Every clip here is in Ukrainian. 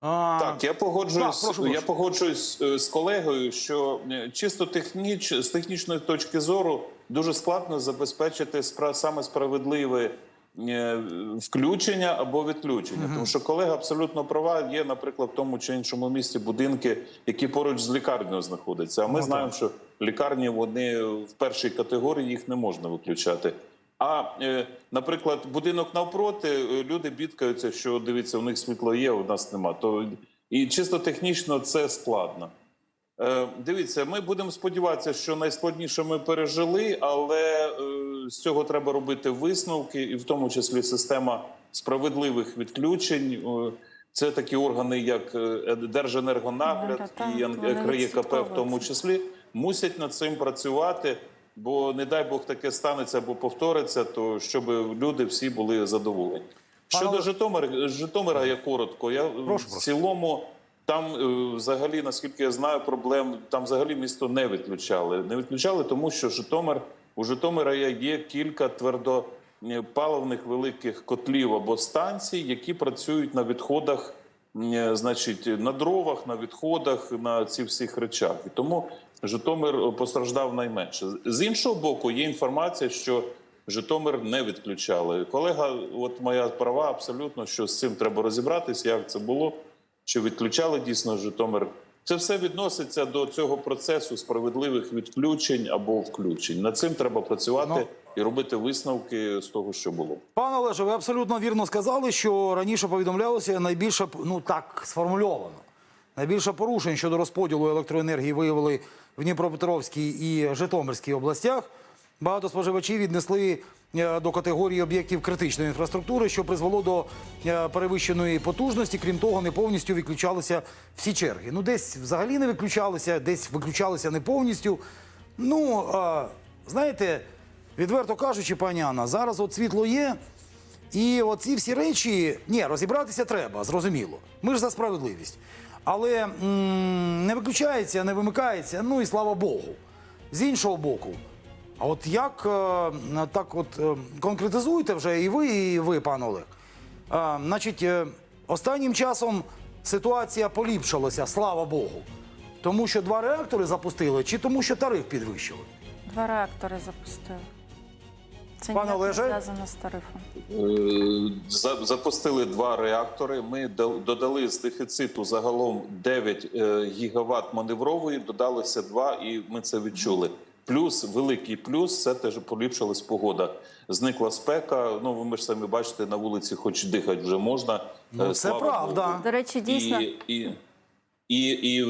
А, Так, я погоджуюсь. Так, прошу, я погоджуюсь е, з колегою, що е, чисто техніч, з технічної точки зору дуже складно забезпечити спра, саме справедливе е, включення або відключення. Тому що колега абсолютно права. Є, наприклад, в тому чи іншому місті будинки, які поруч з лікарнею знаходяться. А ми Ну, знаємо, що лікарні вони в першій категорії їх не можна виключати. А, е, наприклад, будинок навпроти, е, люди бідкаються, що дивіться, у них світло є, у нас нема. То і чисто технічно це складно. Е, дивіться, ми будемо сподіватися, що найскладніше ми пережили, але е, з цього треба робити висновки, і в тому числі система справедливих відключень. Е, Це такі органи, як Держенергонагляд і НКРЄКП в тому числі, мусять над цим працювати. Бо не дай Бог таке станеться або повториться, то щоб люди всі були задоволені. Щодо Житомира, Житомира, я коротко. Я Прошу, в прошу. цілому там е, взагалі, наскільки я знаю, проблем там взагалі місто не відключали. Не відключали, тому що Житомир у Житомира є- є кілька твердопаливних великих котлів або станцій, які працюють на відходах, е, значить, на дровах, на відходах, на цих всіх речах. І тому Житомир постраждав найменше. З іншого боку, є інформація, що Житомир не відключали. Колега, от моя права абсолютно, що з цим треба розібратися, як це було, чи відключали дійсно Житомир. Це все відноситься до цього процесу справедливих відключень або включень. Над цим треба працювати Ну. і робити висновки з того, що було. Пане Олеже, ви абсолютно вірно сказали, що раніше повідомлялося найбільше, ну так сформульовано. Найбільше порушень щодо розподілу електроенергії виявили в Дніпропетровській і Житомирській областях. Багато споживачів віднесли е, до категорії об'єктів критичної інфраструктури, що призвело до е, перевищеної потужності. Крім того, не повністю відключалися всі черги. Ну, десь взагалі не виключалися, десь виключалися не повністю. Ну, е, знаєте, відверто кажучи, пані Анна, зараз от світло є. І оці всі речі, ні, розібратися треба, зрозуміло. Ми ж за справедливість. Але не виключається, не вимикається, ну і слава Богу. З іншого боку, а от як е, так от е, конкретизуйте вже і ви, і ви, пане Олег. Е, значить, е, останнім часом ситуація поліпшилася, слава Богу. Тому що два реактори запустили, чи тому, що тариф підвищили? Два реактори запустили. Це Пане Олеже? зв'язано з тарифом. Е, Запустили два реактори. Ми додали з дефіциту загалом 9 е, гігават маневрової, додалося 2, і ми це відчули. Плюс великий плюс це теж поліпшилась погода. Зникла спека. Ну ви ми ж самі бачите, на вулиці, хоч дихати вже можна. Ну, Е, це слава правда. Богу. До речі, дійсно, І, і, і, і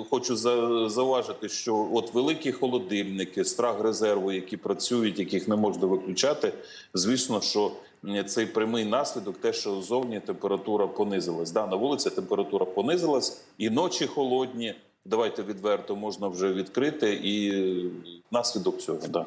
е, хочу за, зауважити, що от великі холодильники, страх резерву, які працюють, яких не можна виключати, звісно, що цей прямий наслідок, те, що зовні температура понизилась. Да, на вулиці температура понизилась, і ночі холодні. Давайте відверто можна вже відкрити, і е, наслідок цього да.